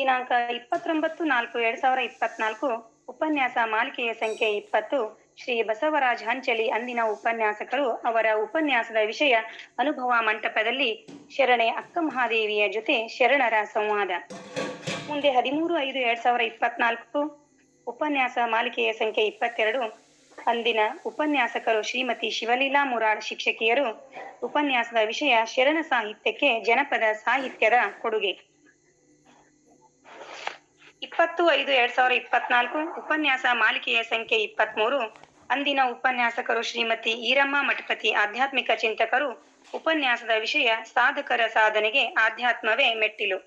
ದಿನಾಂಕ ಇಪ್ಪತ್ತೊಂಬತ್ತು ನಾಲ್ಕು ಎರಡ್ ಸಾವಿರದ ಇಪ್ಪತ್ನಾಲ್ಕು, ಉಪನ್ಯಾಸ ಮಾಲಿಕೆಯ ಸಂಖ್ಯೆ ಇಪ್ಪತ್ತು, ಶ್ರೀ ಬಸವರಾಜ್ ಹಂಚಲಿ ಅಂದಿನ ಉಪನ್ಯಾಸಕರು ಅವರ ಉಪನ್ಯಾಸದ ವಿಷಯ ಅನುಭವ ಮಂಟಪದಲ್ಲಿ ಶರಣೆ ಅಕ್ಕ ಮಹಾದೇವಿಯ ಜೊತೆ ಶರಣರ ಸಂವಾದ. ಮುಂದೆ ಹದಿಮೂರು ಐದು ಎರಡ್ ಸಾವಿರದ ಇಪ್ಪತ್ನಾಲ್ಕು, ಉಪನ್ಯಾಸ ಮಾಲಿಕೆಯ ಸಂಖ್ಯೆ ಇಪ್ಪತ್ತೆರಡು, ಅಂದಿನ ಉಪನ್ಯಾಸಕರು ಶ್ರೀಮತಿ ಶಿವಲೀಲಾ ಮುರಾಳ್ ಶಿಕ್ಷಕಿಯರು, ಉಪನ್ಯಾಸದ ವಿಷಯ ಶರಣ ಸಾಹಿತ್ಯಕ್ಕೆ ಜನಪದ ಸಾಹಿತ್ಯದ ಕೊಡುಗೆ. ಇಪ್ಪತ್ತು ಐದು ಎರಡ್ ಸಾವಿರದ ಇಪ್ಪತ್ನಾಲ್ಕು ಉಪನ್ಯಾಸ ಮಾಲಿಕೆಯ ಸಂಖ್ಯೆ ಇಪ್ಪತ್ಮೂರು. ಅಂದಿನ ಉಪನ್ಯಾಸಕರು ಶ್ರೀಮತಿ ಈರಮ್ಮ ಮಠಪತಿ ಆಧ್ಯಾತ್ಮಿಕ ಚಿಂತಕರು. ಉಪನ್ಯಾಸದ ವಿಷಯ ಸಾಧಕರ ಸಾಧನೆಗೆ ಆಧ್ಯಾತ್ಮವೇ ಮೆಟ್ಟಿಲು.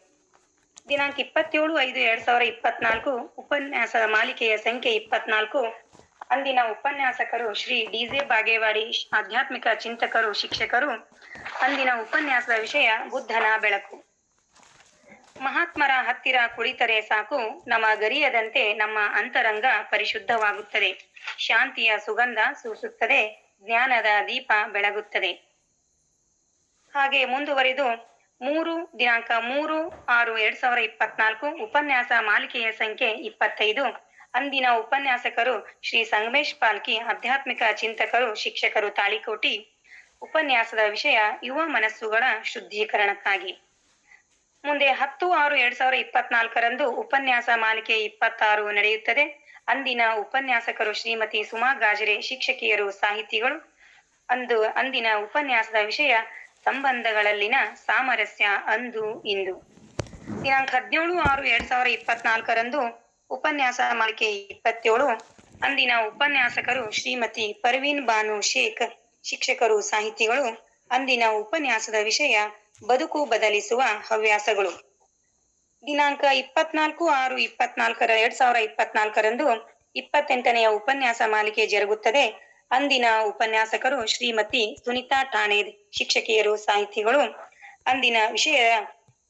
ದಿನಾಂಕ ಇಪ್ಪತ್ತೇಳು ಐದು, ಎರಡ್ ಸಾವಿರದ ಇಪ್ಪತ್ನಾಲ್ಕು ಉಪನ್ಯಾಸದ ಮಾಲಿಕೆಯ ಸಂಖ್ಯೆ ಇಪ್ಪತ್ನಾಲ್ಕು. ಅಂದಿನ ಉಪನ್ಯಾಸಕರು ಶ್ರೀ ಡಿಜೆ ಬಾಗೇವಾಡಿ ಆಧ್ಯಾತ್ಮಿಕ ಚಿಂತಕರು, ಶಿಕ್ಷಕರು. ಅಂದಿನ ಉಪನ್ಯಾಸದ ವಿಷಯ ಬುದ್ಧನ ಬೆಳಕು. ಮಹಾತ್ಮರ ಹತ್ತಿರ ಕುಳಿತರೆ ಸಾಕು, ನಮ್ಮ ಗರಿಯದಂತೆ ನಮ್ಮ ಅಂತರಂಗ ಪರಿಶುದ್ಧವಾಗುತ್ತದೆ. ಶಾಂತಿಯ ಸುಗಂಧ ಸೂಸುತ್ತದೆ, ಜ್ಞಾನದ ದೀಪ ಬೆಳಗುತ್ತದೆ. ಹಾಗೆ ಮುಂದುವರಿದು ಮೂರು ದಿನಾಂಕ ಮೂರು ಆರು ಎರಡ್ ಸಾವಿರದ ಇಪ್ಪತ್ನಾಲ್ಕು ಉಪನ್ಯಾಸ ಮಾಲಿಕೆಯ ಸಂಖ್ಯೆ ಇಪ್ಪತ್ತೈದು. ಅಂದಿನ ಉಪನ್ಯಾಸಕರು ಶ್ರೀ ಸಂಗಮೇಶ್ ಪಾಲ್ಕಿ, ಆಧ್ಯಾತ್ಮಿಕ ಚಿಂತಕರು, ಶಿಕ್ಷಕರು ತಾಳಿಕೋಟಿ. ಉಪನ್ಯಾಸದ ವಿಷಯ ಯುವ ಮನಸ್ಸುಗಳ ಶುದ್ಧೀಕರಣಕ್ಕಾಗಿ. ಮುಂದೆ ಹತ್ತು ಆರು ಎರಡ್ ಸಾವಿರದ ಇಪ್ಪತ್ನಾಲ್ಕರಂದು ಉಪನ್ಯಾಸ ಮಾಲಿಕೆ ಇಪ್ಪತ್ತಾರು ನಡೆಯುತ್ತದೆ. ಅಂದಿನ ಉಪನ್ಯಾಸಕರು ಶ್ರೀಮತಿ ಸುಮಾ ಗಾಜರೆ, ಶಿಕ್ಷಕಿಯರು, ಸಾಹಿತಿಗಳು. ಅಂದು ಅಂದಿನ ಉಪನ್ಯಾಸದ ವಿಷಯ ಸಂಬಂಧಗಳಲ್ಲಿನ ಸಾಮರಸ್ಯ ಅಂದು ಇಂದು. ದಿನಾಂಕ ಹದಿನೇಳು ಆರು ಎರಡ್ ಸಾವಿರದ ಇಪ್ಪತ್ನಾಲ್ಕರಂದು ಉಪನ್ಯಾಸ ಮಾಲಿಕೆ ಇಪ್ಪತ್ತೇಳು. ಅಂದಿನ ಉಪನ್ಯಾಸಕರು ಶ್ರೀಮತಿ ಪರ್ವೀನ್ ಬಾನು ಶೇಖ್ ಶಿಕ್ಷಕರು, ಸಾಹಿತಿಗಳು. ಅಂದಿನ ಉಪನ್ಯಾಸದ ವಿಷಯ ಬದುಕು ಬದಲಿಸುವ ಹವ್ಯಾಸಗಳು. ದಿನಾಂಕ ಇಪ್ಪತ್ನಾಲ್ಕು ಆರು ಇಪ್ಪತ್ನಾಲ್ಕರ ಎರಡ್ ಸಾವಿರ ಇಪ್ಪತ್ನಾಲ್ಕರಂದು ಇಪ್ಪತ್ತೆಂಟನೆಯ ಉಪನ್ಯಾಸ ಮಾಲಿಕೆ ಜರುಗುತ್ತದೆ. ಅಂದಿನ ಉಪನ್ಯಾಸಕರು ಶ್ರೀಮತಿ ಸುನಿತಾ ಠಾಣೆ ಶಿಕ್ಷಕಿಯರು, ಸಾಹಿತಿಗಳು. ಅಂದಿನ ವಿಷಯ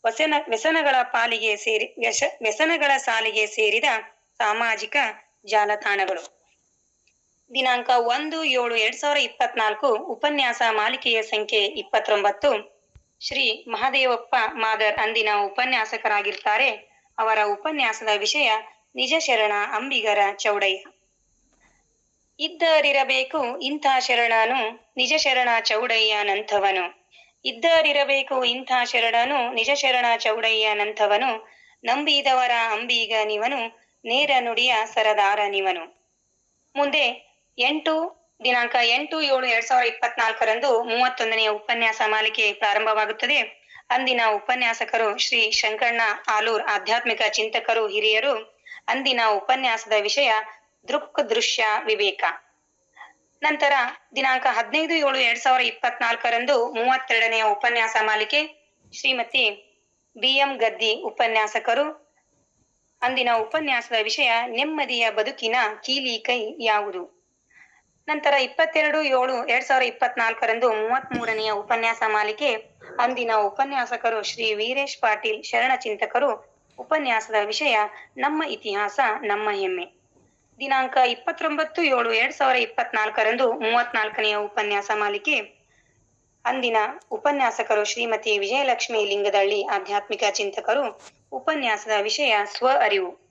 ವ್ಯಸನ, ವ್ಯಸನಗಳ ಪಾಲಿಗೆ ಸೇರಿ, ವ್ಯಸ, ವ್ಯಸನಗಳ ಸಾಲಿಗೆ ಸೇರಿದ ಸಾಮಾಜಿಕ ಜಾಲತಾಣಗಳು. ದಿನಾಂಕ ಒಂದು ಏಳು ಎರಡ್ ಸಾವಿರದ ಇಪ್ಪತ್ನಾಲ್ಕು ಉಪನ್ಯಾಸ ಮಾಲಿಕೆಯ ಸಂಖ್ಯೆ ಇಪ್ಪತ್ತೊಂಬತ್ತು. ಶ್ರೀ ಮಹದೇವಪ್ಪ ಮಾದರ್ ಅಂದಿನ ಉಪನ್ಯಾಸಕರಾಗಿರ್ತಾರೆ. ಅವರ ಉಪನ್ಯಾಸದ ವಿಷಯ ನಿಜ ಶರಣ ಅಂಬಿಗರ ಚೌಡಯ್ಯ. ಇದ್ದರಿರಬೇಕು ಇಂಥ ಶರಣನು ನಿಜ ಶರಣ ಚೌಡಯ್ಯನಂಥವನು. ಇದ್ದರಿರಬೇಕು ಇಂಥ ಶರಣನು ನಿಜ ಶರಣ ಚೌಡಯ್ಯನಂಥವನು. ನಂಬಿದವರ ಅಂಬೀಗ ನಿವನು, ನೇರ ನುಡಿಯ ಸರದಾರ ನಿವನು. ಮುಂದೆ ಎಂಟು ದಿನಾಂಕ ಎಂಟು ಏಳು ಎರಡ್ ಸಾವಿರದ ಇಪ್ಪತ್ನಾಲ್ಕರಂದು ಮೂವತ್ತೊಂದನೆಯ ಉಪನ್ಯಾಸ ಮಾಲಿಕೆ ಪ್ರಾರಂಭವಾಗುತ್ತದೆ. ಅಂದಿನ ಉಪನ್ಯಾಸಕರು ಶ್ರೀ ಶಂಕಣ್ಣ ಆಲೂರ್ ಆಧ್ಯಾತ್ಮಿಕ ಚಿಂತಕರು ಹಿರಿಯರು. ಅಂದಿನ ಉಪನ್ಯಾಸದ ವಿಷಯ ದೃಕ್ ದೃಶ್ಯ ವಿವೇಕ. ನಂತರ ದಿನಾಂಕ ಹದಿನೈದು ಏಳು ಎರಡ್ ಸಾವಿರದ ಇಪ್ಪತ್ನಾಲ್ಕರಂದು ಮೂವತ್ತೆರಡನೆಯ ಉಪನ್ಯಾಸ ಮಾಲಿಕೆ ಶ್ರೀಮತಿ ಬಿ ಎಂ ಗದ್ದಿ ಉಪನ್ಯಾಸಕರು. ಅಂದಿನ ಉಪನ್ಯಾಸದ ವಿಷಯ ನೆಮ್ಮದಿಯ ಬದುಕಿನ ಕೀಲಿ ಕೈ ಯಾವುದು? ನಂತರ ಇಪ್ಪತ್ತೆರಡು, ಏಳು, ಎರಡ್ ಸಾವಿರದ ಇಪ್ಪತ್ನಾಲ್ಕರಂದು ಮೂವತ್ತ್ ಮೂರನೆಯ ಉಪನ್ಯಾಸ ಮಾಲಿಕೆ. ಅಂದಿನ ಉಪನ್ಯಾಸಕರು ಶ್ರೀ ವೀರೇಶ್ ಪಾಟೀಲ್ ಶರಣ ಚಿಂತಕರು ಉಪನ್ಯಾಸದ ವಿಷಯ, ನಮ್ಮ ಇತಿಹಾಸ, ನಮ್ಮ ಹೆಮ್ಮೆ. ದಿನಾಂಕ ಇಪ್ಪತ್ತೊಂಬತ್ತು, ಏಳು, ಎರಡ್ ಸಾವಿರದ ಇಪ್ಪತ್ನಾಲ್ಕರಂದು ಮೂವತ್ನಾಲ್ಕನೆಯ ಉಪನ್ಯಾಸ ಮಾಲಿಕೆ. ಅಂದಿನ ಉಪನ್ಯಾಸಕರು ಶ್ರೀಮತಿ ವಿಜಯಲಕ್ಷ್ಮಿ ಲಿಂಗದಳ್ಳಿ, ಆಧ್ಯಾತ್ಮಿಕ ಚಿಂತಕರು. ಉಪನ್ಯಾಸದ ವಿಷಯ, ಸ್ವ ಅರಿವು.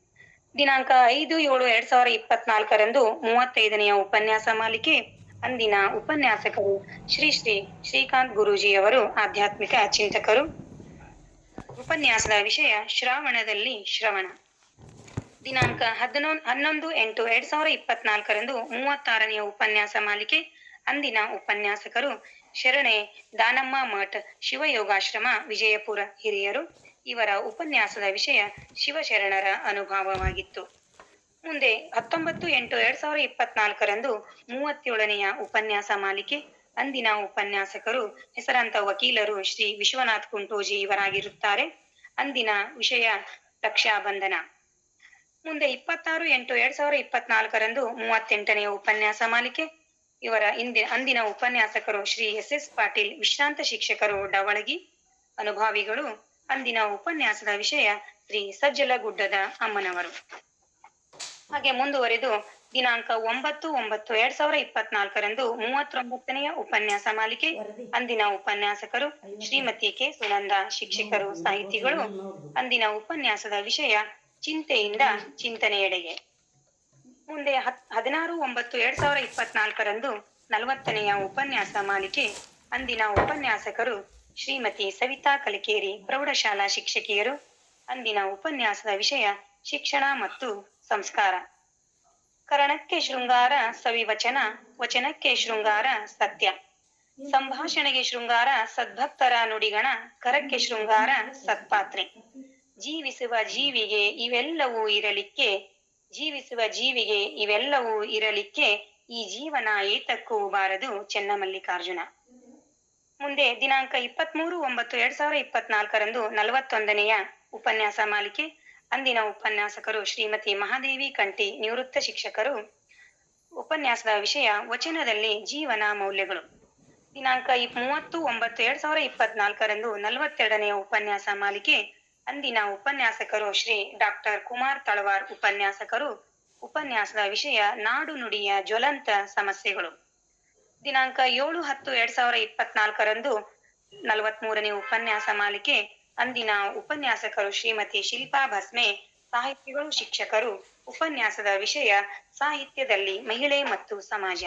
ದಿನಾಂಕ ಐದು ಏಳು ಎರಡ್ ಸಾವಿರ ಇಪ್ಪತ್ನಾಲ್ಕರಂದು ಮೂವತ್ತೈದನೆಯ ಉಪನ್ಯಾಸ ಮಾಲಿಕೆ. ಅಂದಿನ ಉಪನ್ಯಾಸಕರು ಶ್ರೀ ಶ್ರೀ ಶ್ರೀಕಾಂತ್ ಗುರೂಜಿಯವರು ಆಧ್ಯಾತ್ಮಿಕ ಚಿಂತಕರು. ಉಪನ್ಯಾಸದ ವಿಷಯ ಶ್ರಾವಣದಲ್ಲಿ ಶ್ರವಣ. ದಿನಾಂಕ ಹದಿನೊಂದು ಹನ್ನೊಂದು ಎಂಟು ಎರಡ್ ಸಾವಿರ ಇಪ್ಪತ್ನಾಲ್ಕರಂದು ಮೂವತ್ತಾರನೆಯ ಉಪನ್ಯಾಸ ಮಾಲಿಕೆ. ಅಂದಿನ ಉಪನ್ಯಾಸಕರು ಶರಣೆ ದಾನಮ್ಮ ಮಠ್ ಶಿವಯೋಗಾಶ್ರಮ ವಿಜಯಪುರ ಹಿರಿಯರು. ಇವರ ಉಪನ್ಯಾಸದ ವಿಷಯ ಶಿವಶರಣರ ಅನುಭವವಾಗಿತ್ತು. ಮುಂದೆ ಹತ್ತೊಂಬತ್ತು ಎಂಟು ಎರಡ್ ಸಾವಿರದ ಇಪ್ಪತ್ನಾಲ್ಕರಂದು ಮೂವತ್ತೇಳನೆಯ ಉಪನ್ಯಾಸ ಮಾಲಿಕೆ, ಅಂದಿನ ಉಪನ್ಯಾಸಕರು ಹೆಸರಾಂತ ವಕೀಲರು ಶ್ರೀ ವಿಶ್ವನಾಥ್ ಕುಂಟೋಜಿ ಇವರಾಗಿರುತ್ತಾರೆ. ಅಂದಿನ ವಿಷಯ ರಕ್ಷಾಬಂಧನ. ಮುಂದೆ ಇಪ್ಪತ್ತಾರು ಎಂಟು ಎರಡ್ ಸಾವಿರದ ಇಪ್ಪತ್ನಾಲ್ಕರಂದು ಮೂವತ್ತೆಂಟನೆಯ ಉಪನ್ಯಾಸ ಮಾಲಿಕೆ, ಇವರ ಹಿಂದೆ ಅಂದಿನ ಉಪನ್ಯಾಸಕರು ಶ್ರೀ ಎಸ್ ಎಸ್ ಪಾಟೀಲ್ ವಿಶ್ರಾಂತ ಶಿಕ್ಷಕರು ಡವಳಗಿ, ಅನುಭಾವಿಗಳು ಅಂದಿನ ಉಪನ್ಯಾಸದ ವಿಷಯ ಶ್ರೀ ಸಜ್ಜಲಗುಡ್ಡದ ಅಮ್ಮನವರು. ಹಾಗೆ ಮುಂದುವರೆದು ದಿನಾಂಕ ಒಂಬತ್ತು ಒಂಬತ್ತು ಎರಡ್ ಸಾವಿರದ ಇಪ್ಪತ್ನಾಲ್ಕರಂದು ಮೂವತ್ತೊಂಬತ್ತನೆಯ ಉಪನ್ಯಾಸ ಮಾಲಿಕೆ. ಅಂದಿನ ಉಪನ್ಯಾಸಕರು ಶ್ರೀಮತಿ ಕೆ. ಸುನಂದ, ಶಿಕ್ಷಕರು, ಸಾಹಿತಿಗಳು. ಅಂದಿನ ಉಪನ್ಯಾಸದ ವಿಷಯ ಚಿಂತೆಯಿಂದ ಚಿಂತನೆಯೆಡೆಗೆ. ಮುಂದೆ ಹತ್, ಹದಿನಾರು ಒಂಬತ್ತು ಎರಡ್ ಸಾವಿರದ ಇಪ್ಪತ್ನಾಲ್ಕರಂದು ನಲವತ್ತನೆಯ ಉಪನ್ಯಾಸ ಮಾಲಿಕೆ. ಅಂದಿನ ಉಪನ್ಯಾಸಕರು ಶ್ರೀಮತಿ ಸವಿತಾ ಕಲಿಕೇರಿ ಪ್ರೌಢಶಾಲಾ ಶಿಕ್ಷಕಿಯರು, ಅಂದಿನ ಉಪನ್ಯಾಸದ ವಿಷಯ ಶಿಕ್ಷಣ ಮತ್ತು ಸಂಸ್ಕಾರ. ಕರಣಕ್ಕೆ ಶೃಂಗಾರ ಸವಿವಚನ, ವಚನಕ್ಕೆ ಶೃಂಗಾರ ಸತ್ಯ. ಸಂಭಾಷಣೆಗೆ ಶೃಂಗಾರ ಸದ್ಭಕ್ತರ ನುಡಿಗಣ, ಕರಕ್ಕೆ ಶೃಂಗಾರ ಸತ್ಪಾತ್ರೆ. ಜೀವಿಸುವ ಜೀವಿಗೆ ಇವೆಲ್ಲವೂ ಇರಲಿಕ್ಕೆ, ಜೀವಿಸುವ ಜೀವಿಗೆ ಇವೆಲ್ಲವೂ ಇರಲಿಕ್ಕೆ ಈ ಜೀವನ ಏತಕ್ಕೂ ಬಾರದು ಚೆನ್ನಮಲ್ಲಿಕಾರ್ಜುನ. ಮುಂದೆ ದಿನಾಂಕ ಇಪ್ಪತ್ಮೂರು ಒಂಬತ್ತು ಎರಡ್ ಸಾವಿರದ ಇಪ್ಪತ್ನಾಲ್ಕರಂದು ನಲವತ್ತೊಂದನೆಯ ಉಪನ್ಯಾಸ ಮಾಲಿಕೆ. ಅಂದಿನ ಉಪನ್ಯಾಸಕರು ಶ್ರೀಮತಿ ಮಹಾದೇವಿ ಕಂಠಿ ನಿವೃತ್ತ ಶಿಕ್ಷಕರು. ಉಪನ್ಯಾಸದ ವಿಷಯ ವಚನದಲ್ಲಿ ಜೀವನ ಮೌಲ್ಯಗಳು. ದಿನಾಂಕ ಮೂವತ್ತು ಒಂಬತ್ತು ಎರಡ್ ಸಾವಿರದ ಇಪ್ಪತ್ನಾಲ್ಕರಂದು ನಲವತ್ತೆರಡನೆಯ ಉಪನ್ಯಾಸ ಮಾಲಿಕೆ. ಅಂದಿನ ಉಪನ್ಯಾಸಕರು ಶ್ರೀ ಡಾಕ್ಟರ್ ಕುಮಾರ್ ತಳವಾರ್ ಉಪನ್ಯಾಸಕರು. ಉಪನ್ಯಾಸದ ವಿಷಯ ನಾಡು ನುಡಿಯ ಜ್ವಲಂತ ಸಮಸ್ಯೆಗಳು. ದಿನಾಂಕ ಏಳು ಹತ್ತು ಎರಡ್ ಸಾವಿರದ ಇಪ್ಪತ್ನಾಲ್ಕರಂದು ನಲವತ್ಮೂರನೇ ಉಪನ್ಯಾಸ ಮಾಲಿಕೆ. ಅಂದಿನ ಉಪನ್ಯಾಸಕರು ಶ್ರೀಮತಿ ಶಿಲ್ಪಾ ಭಸ್ಮೆ, ಸಾಹಿತಿಗಳು, ಶಿಕ್ಷಕರು. ಉಪನ್ಯಾಸದ ವಿಷಯ ಸಾಹಿತ್ಯದಲ್ಲಿ ಮಹಿಳೆ ಮತ್ತು ಸಮಾಜ.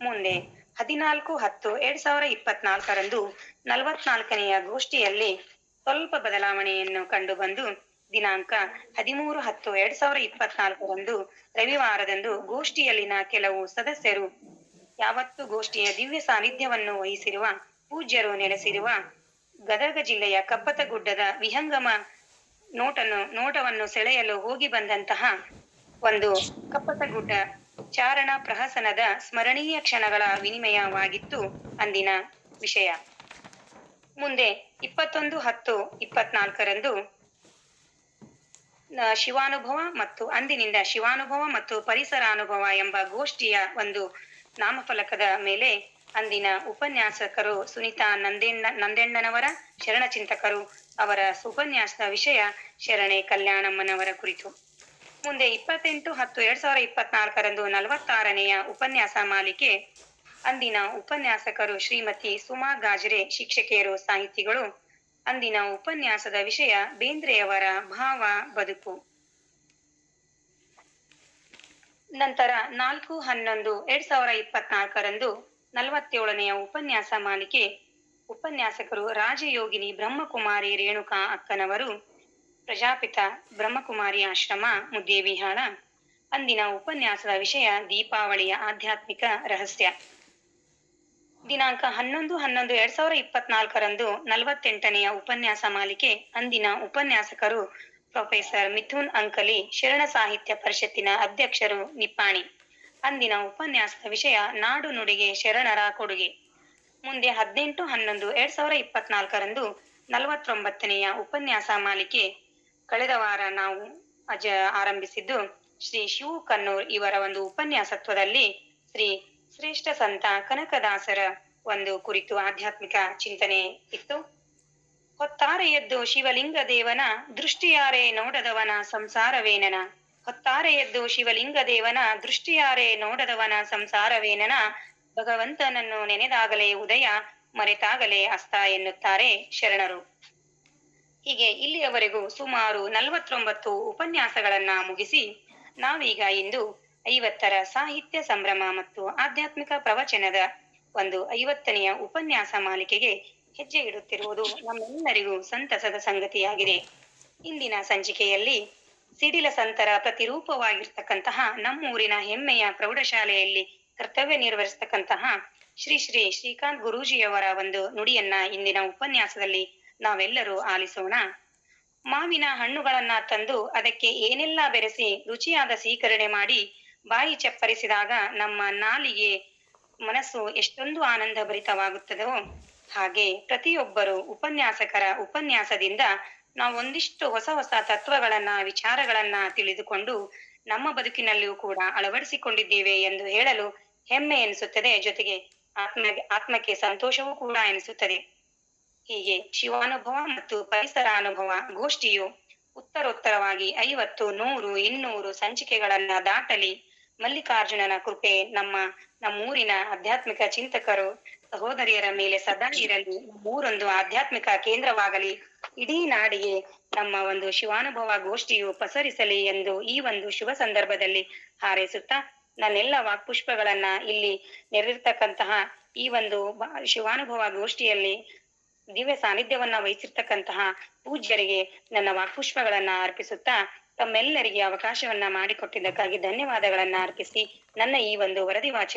ಮುಂದೆ ಹದಿನಾಲ್ಕು ಹತ್ತು ಎರಡ್ ಸಾವಿರದ ಇಪ್ಪತ್ನಾಲ್ಕರಂದು ನಲವತ್ನಾಲ್ಕನೆಯ ಗೋಷ್ಠಿಯಲ್ಲಿ ಸ್ವಲ್ಪ ಬದಲಾವಣೆಯನ್ನು ಕಂಡುಬಂದು ದಿನಾಂಕ ಹದಿಮೂರು ಹತ್ತು ಎರಡ್ ಸಾವಿರದ ಇಪ್ಪತ್ನಾಲ್ಕರಂದು ರವಿವಾರದಂದು ಗೋಷ್ಠಿಯಲ್ಲಿನ ಕೆಲವು ಸದಸ್ಯರು ಯಾವತ್ತು ಗೋಷ್ಠಿಯ ದಿವ್ಯ ಸಾನ್ನಿಧ್ಯವನ್ನು ವಹಿಸಿರುವ ಪೂಜ್ಯರು ನೆಲೆಸಿರುವ ಗದಗ ಜಿಲ್ಲೆಯ ಕಪ್ಪತಗುಡ್ಡದ ವಿಹಂಗಮ ನೋಟನ್ನು, ನೋಟವನ್ನು ಸೆಳೆಯಲು ಹೋಗಿ ಬಂದಂತಹ ಒಂದು ಕಪ್ಪತಗುಡ್ಡ ಚಾರಣ ಪ್ರಹಸನದ ಸ್ಮರಣೀಯ ಕ್ಷಣಗಳ ವಿನಿಮಯವಾಗಿತ್ತು ಅಂದಿನ ವಿಷಯ. ಮುಂದೆ ಇಪ್ಪತ್ತೊಂದು ಹತ್ತು ಇಪ್ಪತ್ನಾಲ್ಕರಂದು ಶಿವಾನುಭವ ಮತ್ತು ಅಂದಿನಿಂದ ಶಿವಾನುಭವ ಮತ್ತು ಪರಿಸರಾನುಭವ ಎಂಬ ಗೋಷ್ಠಿಯ ಒಂದು ನಾಮಫಲಕದ ಮೇಲೆ ಅಂದಿನ ಉಪನ್ಯಾಸಕರು ಸುನೀತಾ ನಂದೇಣ್ಣ, ನಂದೆಣ್ಣನವರ ಶರಣ ಚಿಂತಕರು ಅವರ ಉಪನ್ಯಾಸದ ವಿಷಯ ಶರಣೆ ಕಲ್ಯಾಣಮ್ಮನವರ ಕುರಿತು. ಮುಂದೆ ಇಪ್ಪತ್ತೆಂಟು ಹತ್ತು ಎರಡ್ ಸಾವಿರದ ಇಪ್ಪತ್ನಾಲ್ಕರಂದು ನಲವತ್ತಾರನೆಯ ಉಪನ್ಯಾಸ ಮಾಲಿಕೆ. ಅಂದಿನ ಉಪನ್ಯಾಸಕರು ಶ್ರೀಮತಿ ಸುಮಾ ಗಾಜ್ರೆ, ಶಿಕ್ಷಕಿಯರು, ಸಾಹಿತಿಗಳು. ಅಂದಿನ ಉಪನ್ಯಾಸದ ವಿಷಯ ಬೇಂದ್ರೆಯವರ ಭಾವ ಬದುಕು. ನಂತರ ನಾಲ್ಕು ಹನ್ನೊಂದು ಎರಡ್ ಸಾವಿರ ಇಪ್ಪತ್ನಾಲ್ಕರಂದು ನಲವತ್ತೇಳನೆಯ ಉಪನ್ಯಾಸ ಮಾಲಿಕೆ. ಉಪನ್ಯಾಸಕರು ರಾಜಯೋಗಿನಿ ಬ್ರಹ್ಮಕುಮಾರಿ ರೇಣುಕಾ ಅಕ್ಕನವರು, ಪ್ರಜಾಪಿತ ಬ್ರಹ್ಮಕುಮಾರಿ ಆಶ್ರಮ, ಮುದ್ದೇವಿಹಾಳ. ಅಂದಿನ ಉಪನ್ಯಾಸದ ವಿಷಯ ದೀಪಾವಳಿಯ ಆಧ್ಯಾತ್ಮಿಕ ರಹಸ್ಯ. ದಿನಾಂಕ ಹನ್ನೊಂದು ಹನ್ನೊಂದು ಎರಡ್ ಸಾವಿರ ಇಪ್ಪತ್ನಾಲ್ಕರಂದು ನಲವತ್ತೆಂಟನೆಯ ಉಪನ್ಯಾಸ ಮಾಲಿಕೆ. ಅಂದಿನ ಉಪನ್ಯಾಸಕರು ಪ್ರೊಫೆಸರ್ ಮಿಥುನ್ ಅಂಕಲಿ ಶರಣ ಸಾಹಿತ್ಯ ಪರಿಷತ್ತಿನ ಅಧ್ಯಕ್ಷರು ನಿಪ್ಪಾಣಿ. ಅಂದಿನ ಉಪನ್ಯಾಸದ ವಿಷಯ ನಾಡು ನುಡಿಗೆ ಶರಣರ ಕೊಡುಗೆ. ಮುಂದೆ ಹದಿನೆಂಟು, ಹನ್ನೊಂದು, ಎರಡ್ ಸಾವಿರ ಇಪ್ಪತ್ನಾಲ್ಕರಂದು ನಲವತ್ತೊಂಬತ್ತನೆಯ ಉಪನ್ಯಾಸ ಮಾಲಿಕೆ. ಕಳೆದ ವಾರ ನಾವು ಅಜ ಆರಂಭಿಸಿದ್ದು ಶ್ರೀ ಶಿವು ಕನ್ನೂರ್ ಇವರ ಒಂದು ಉಪನ್ಯಾಸತ್ವದಲ್ಲಿ ಶ್ರೀ ಶ್ರೇಷ್ಠ ಸಂತ ಕನಕದಾಸರ ಒಂದು ಕುರಿತು ಆಧ್ಯಾತ್ಮಿಕ ಚಿಂತನೆ ಇತ್ತು. ಹೊತ್ತಾರೆ ಎದ್ದು ಶಿವಲಿಂಗ ದೇವನ ದೃಷ್ಟಿಯಾರೆ ನೋಡದವನ ಸಂಸಾರವೇನನ? ಹೊತ್ತಾರೆ ಎದ್ದು ಶಿವಲಿಂಗ ದೇವನ ದೃಷ್ಟಿಯಾರೆ ನೋಡದವನ ಸಂಸಾರವೇನನ? ಭಗವಂತನನ್ನು ನೆನೆದಾಗಲೇ ಉದಯ, ಮರೆತಾಗಲೇ ಅಸ್ತ ಎನ್ನುತ್ತಾರೆ ಶರಣರು. ಹೀಗೆ ಇಲ್ಲಿಯವರೆಗೂ ಸುಮಾರು ನಲವತ್ತೊಂಬತ್ತು ಉಪನ್ಯಾಸಗಳನ್ನ ಮುಗಿಸಿ, ನಾವೀಗ ಇಂದು ಐವತ್ತರ ಸಾಹಿತ್ಯ ಸಂಭ್ರಮ ಮತ್ತು ಆಧ್ಯಾತ್ಮಿಕ ಪ್ರವಚನದ ಒಂದು ಐವತ್ತನೆಯ ಉಪನ್ಯಾಸ ಮಾಲಿಕೆಗೆ ಹೆಜ್ಜೆ ಇಡುತ್ತಿರುವುದು ನಮ್ಮೆಲ್ಲರಿಗೂ ಸಂತಸದ ಸಂಗತಿಯಾಗಿದೆ. ಇಂದಿನ ಸಂಚಿಕೆಯಲ್ಲಿ ಸಿಡಿಲ ಸಂತರ ಪ್ರತಿರೂಪವಾಗಿರ್ತಕ್ಕಂತಹ ನಮ್ಮೂರಿನ ಹೆಮ್ಮೆಯ ಪ್ರೌಢಶಾಲೆಯಲ್ಲಿ ಕರ್ತವ್ಯ ನಿರ್ವಹಿಸ್ತಕ್ಕಂತಹ ಶ್ರೀ ಶ್ರೀ ಶ್ರೀಕಾಂತ್ ಗುರೂಜಿಯವರ ಒಂದು ನುಡಿಯನ್ನ ಇಂದಿನ ಉಪನ್ಯಾಸದಲ್ಲಿ ನಾವೆಲ್ಲರೂ ಆಲಿಸೋಣ. ಮಾವಿನ ಹಣ್ಣುಗಳನ್ನ ತಂದು ಅದಕ್ಕೆ ಏನೆಲ್ಲ ಬೆರೆಸಿ ರುಚಿಯಾದ ಸ್ವೀಕರಣೆ ಮಾಡಿ ಬಾಯಿ ಚಪ್ಪರಿಸಿದಾಗ ನಮ್ಮ ನಾಲಿಗೆ ಮನಸ್ಸು ಎಷ್ಟೊಂದು ಆನಂದ ಭರಿತವಾಗುತ್ತದೋ ಹಾಗೆ ಪ್ರತಿಯೊಬ್ಬರು ಉಪನ್ಯಾಸಕರ ಉಪನ್ಯಾಸದಿಂದ ನಾವು ಒಂದಿಷ್ಟು ಹೊಸ ಹೊಸ ತತ್ವಗಳನ್ನ, ವಿಚಾರಗಳನ್ನ ತಿಳಿದುಕೊಂಡು ನಮ್ಮ ಬದುಕಿನಲ್ಲಿಯೂ ಕೂಡ ಅಳವಡಿಸಿಕೊಂಡಿದ್ದೇವೆ ಎಂದು ಹೇಳಲು ಹೆಮ್ಮೆ ಎನಿಸುತ್ತದೆ. ಜೊತೆಗೆ ಆತ್ಮ ಆತ್ಮಕ್ಕೆ ಸಂತೋಷವೂ ಕೂಡ ಎನಿಸುತ್ತದೆ. ಹೀಗೆ ಶಿವಾನುಭವ ಮತ್ತು ಪರಿಸರ ಅನುಭವ ಗೋಷ್ಠಿಯು ಉತ್ತರೋತ್ತರವಾಗಿ ಐವತ್ತು, ನೂರು, ಇನ್ನೂರು ಸಂಚಿಕೆಗಳನ್ನ ದಾಟಲಿ. ಮಲ್ಲಿಕಾರ್ಜುನನ ಕೃಪೆ ನಮ್ಮ ನಮ್ಮೂರಿನ ಆಧ್ಯಾತ್ಮಿಕ ಚಿಂತಕರು ಸಹೋದರಿಯರ ಮೇಲೆ ಸದಾ ಇರಲಿ. ನಮ್ಮೂರೊಂದು ಆಧ್ಯಾತ್ಮಿಕ ಕೇಂದ್ರವಾಗಲಿ. ಇಡೀ ನಾಡಿಗೆ ನಮ್ಮ ಒಂದು ಶಿವಾನುಭವ ಗೋಷ್ಠಿಯು ಪಸರಿಸಲಿ ಎಂದು ಈ ಒಂದು ಶುಭ ಸಂದರ್ಭದಲ್ಲಿ ಹಾರೈಸುತ್ತಾ, ನನ್ನೆಲ್ಲ ವಾಕ್ಪುಷ್ಪಗಳನ್ನ ಇಲ್ಲಿ ನೆರೆದಿರ್ತಕ್ಕಂತಹ ಈ ಒಂದು ಶಿವಾನುಭವ ಗೋಷ್ಠಿಯಲ್ಲಿ ದಿವ್ಯ ಸಾನ್ನಿಧ್ಯವನ್ನ ವಹಿಸಿರ್ತಕ್ಕಂತಹ ಪೂಜ್ಯರಿಗೆ ನನ್ನ ವಾಕ್ಪುಷ್ಪಗಳನ್ನ ಅರ್ಪಿಸುತ್ತಾ, ತಮ್ಮೆಲ್ಲರಿಗೆ ಅವಕಾಶವನ್ನ ಮಾಡಿಕೊಟ್ಟಿದ್ದಕ್ಕಾಗಿ ಧನ್ಯವಾದಗಳನ್ನ ಅರ್ಪಿಸಿ, ನನ್ನ ಈ ಒಂದು ವರದಿ ವಾಚನ